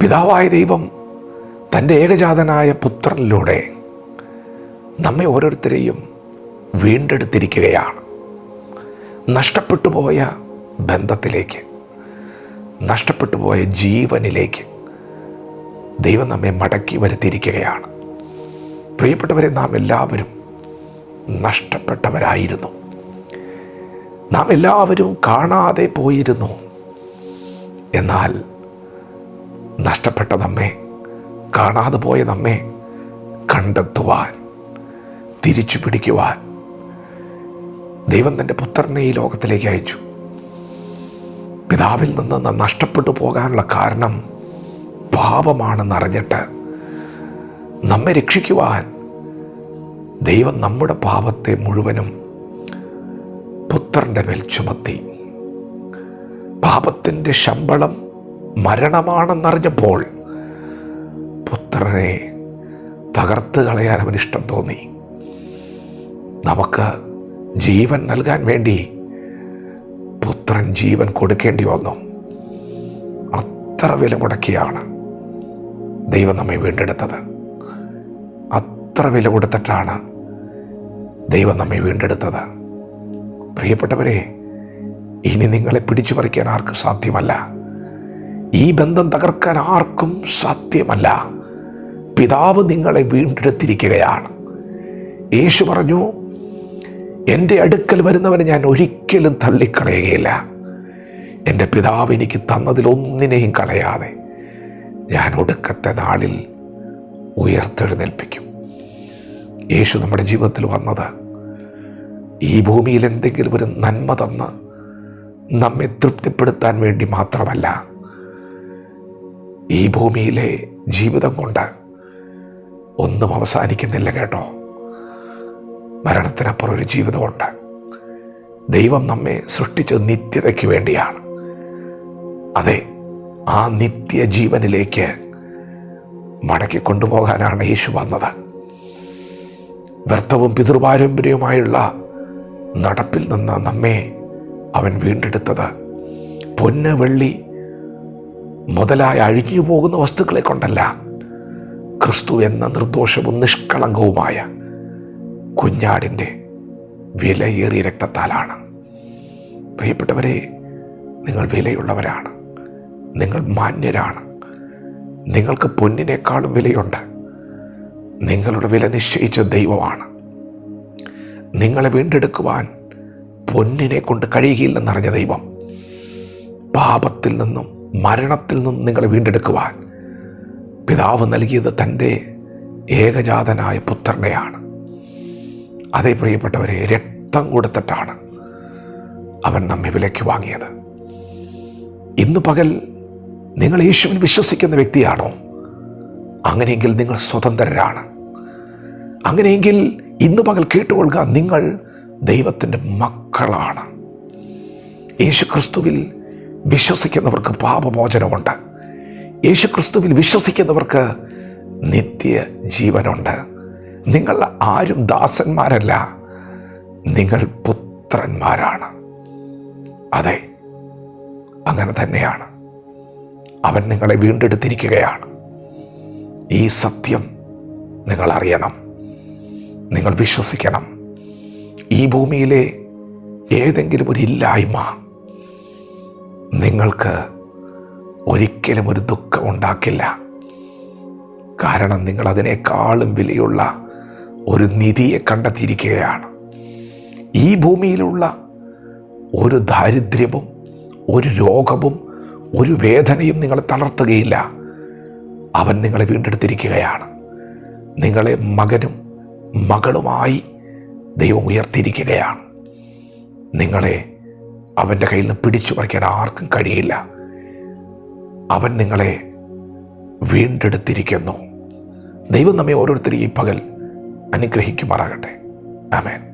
പിതാവായ ദൈവം തന്റെ ഏകജാതനായ പുത്രനിലൂടെ നമ്മെ ഓരോരുത്തരെയും വീണ്ടെടുത്തിരിക്കുകയാണ്. നഷ്ടപ്പെട്ടു പോയ ബന്ധത്തിലേക്ക് നഷ്ടപ്പെട്ടു പോയ ജീവനിലേക്ക് ദൈവം നമ്മെ മടക്കി വരുത്തിയിരിക്കുകയാണ്. പ്രിയപ്പെട്ടവരെ നാം എല്ലാവരും നഷ്ടപ്പെട്ടവരായിരുന്നു. നാം എല്ലാവരും കാണാതെ പോയിരുന്നു. എന്നാൽ നഷ്ടപ്പെട്ട നമ്മെ കാണാതെ പോയ നമ്മെ കണ്ടെത്തുവാൻ തിരിച്ചു പിടിക്കുവാൻ ദൈവം തന്റെ പുത്രനെ ഈ ലോകത്തിലേക്ക് അയച്ചു. പിതാവിൽ നിന്ന് നഷ്ടപ്പെട്ടു പോകാനുള്ള കാരണം പാപമാണെന്നറിഞ്ഞിട്ട് നമ്മെ രക്ഷിക്കുവാൻ ദൈവം നമ്മുടെ പാപത്തെ മുഴുവനും പുത്രന്റെ മേൽ ചുമത്തി. പാപത്തിന്റെ ശമ്പളം മരണമാണെന്നറിഞ്ഞപ്പോൾ പുത്രനെ തകർത്ത് കളയാൻ അവൻ ഇഷ്ടം തോന്നി. നമുക്ക് ജീവൻ നൽകാൻ വേണ്ടി പുത്രൻ ജീവൻ കൊടുക്കേണ്ടി വന്നു. അത്ര വില മുടക്കിയാണ് ദൈവം നമ്മെ വീണ്ടെടുത്തത്. അത്ര വില കൊടുത്തിട്ടാണ് ദൈവം നമ്മെ വീണ്ടെടുത്തത്. പ്രിയപ്പെട്ടവരെ ഇനി നിങ്ങളെ പിടിച്ചു പറിക്കാൻ ആർക്കും സാധ്യമല്ല. ഈ ബന്ധം തകർക്കാൻ ആർക്കും സാധ്യമല്ല. പിതാവ് നിങ്ങളെ വീണ്ടെടുത്തിരിക്കുകയാണ്. യേശു പറഞ്ഞു എന്റെ അടുക്കൽ വരുന്നവനെ ഞാൻ ഒരിക്കലും തള്ളിക്കളയുകയില്ല. എന്റെ പിതാവ് എനിക്ക് തന്നതിൽ ഒന്നിനെയും കളയാതെ ഞാൻ ഒടുക്കത്തെ നാളിൽ ഉയർത്തെഴുന്നേൽപ്പിക്കും. യേശു നമ്മുടെ ജീവിതത്തിൽ വന്നത് ഈ ഭൂമിയിൽ എന്തെങ്കിലും ഒരു നന്മ തന്ന് നമ്മെ തൃപ്തിപ്പെടുത്താൻ വേണ്ടി മാത്രമല്ല. ഈ ഭൂമിയിലെ ജീവിതം കൊണ്ട് ഒന്നും അവസാനിക്കുന്നില്ല കേട്ടോ. മരണത്തിനപ്പുറം ഒരു ജീവിതമുണ്ട്. ദൈവം നമ്മെ സൃഷ്ടിച്ചത് നിത്യതയ്ക്ക് വേണ്ടിയാണ്. അതെ ആ നിത്യ ജീവനിലേക്ക് മടക്കി കൊണ്ടുപോകാനാണ് യേശു വന്നത്. വ്യർത്ഥവും പിതൃപാരമ്പര്യവുമായുള്ള നടപ്പിൽ നിന്ന് നമ്മെ അവൻ വീണ്ടെടുത്തത് പൊന്ന് വെള്ളി മുതലായി അഴുകി പോകുന്ന വസ്തുക്കളെ കൊണ്ടല്ല ക്രിസ്തു എന്ന നിർദോഷവും നിഷ്കളങ്കവുമായ കുഞ്ഞാടിന്റെ വിലയേറിയ രക്തത്താലാണ്. പ്രിയപ്പെട്ടവരെ നിങ്ങൾ വിലയുള്ളവരാണ്. നിങ്ങൾ മാന്യരാണ്. നിങ്ങൾക്ക് പൊന്നിനേക്കാളും വിലയുണ്ട്. നിങ്ങളുടെ വില നിശ്ചയിച്ച ദൈവമാണ്. നിങ്ങളെ വീണ്ടെടുക്കുവാൻ പൊന്നിനെ കൊണ്ട് കഴിയുകയില്ലെന്നറിഞ്ഞ ദൈവം പാപത്തിൽ നിന്നും മരണത്തിൽ നിന്ന് നിങ്ങളെ വീണ്ടെടുക്കുവാൻ. പിതാവ് നൽകിയത് തന്റെ ഏകജാതനായ പുത്രനെയാണ്. അതേ പ്രിയപ്പെട്ടവരെ രക്തം കൊടുത്തിട്ടാണ് അവൻ നമ്മെ വിലയ്ക്ക് വാങ്ങിയത്. ഇന്ന് പകൽ നിങ്ങൾ യേശുവിൽ വിശ്വസിക്കുന്ന വ്യക്തിയാണോ? അങ്ങനെയെങ്കിൽ നിങ്ങൾ സ്വതന്ത്രരാണ്. അങ്ങനെയെങ്കിൽ ഇന്ന് പകൽ കേട്ടുകൊള്ളുക നിങ്ങൾ ദൈവത്തിന്റെ മക്കളാണ്. യേശു ക്രിസ്തുവിൽ വിശ്വസിക്കുന്നവർക്ക് പാപമോചനമുണ്ട്. യേശു ക്രിസ്തുവിൽ വിശ്വസിക്കുന്നവർക്ക് നിത്യ ജീവനുണ്ട് നിങ്ങൾ ആരും ദാസന്മാരല്ല നിങ്ങൾ പുത്രന്മാരാണ്. അതെ അങ്ങനെ തന്നെയാണ്. അവൻ നിങ്ങളെ വീണ്ടെടുത്തിരിക്കുകയാണ്. ഈ സത്യം നിങ്ങൾ അറിയണം നിങ്ങൾ വിശ്വസിക്കണം. ഈ ഭൂമിയിലെ ഏതെങ്കിലും ഒരു ഇല്ലായ്മ നിങ്ങൾക്ക് ഒരിക്കലും ഒരു ദുഃഖം ഉണ്ടാക്കില്ല. കാരണം നിങ്ങൾ അതിനേക്കാളും വിലയുള്ള ഒരു നിധിയെ കണ്ടെത്തിയിരിക്കുകയാണ്. ഈ ഭൂമിയിലുള്ള ഒരു ദാരിദ്ര്യവും ഒരു രോഗവും ഒരു വേദനയും നിങ്ങളെ തളർത്തുകയില്ല. അവൻ നിങ്ങളെ വീണ്ടെടുത്തിരിക്കുകയാണ്. നിങ്ങളെ മകനും മകളുമായി ദൈവം ഉയർത്തിയിരിക്കുകയാണ്. നിങ്ങളെ അവന്റെ കയ്യിൽ നിന്ന് പിടിച്ചു പറിക്കാൻ ആർക്കും കഴിയില്ല. അവൻ നിങ്ങളെ വീണ്ടെടുത്തിരിക്കുന്നു. ദൈവം നമ്മെ ഓരോരുത്തരും ഈ പകൽ അനുഗ്രഹിക്കുമാറാകട്ടെ. ആമേൻ.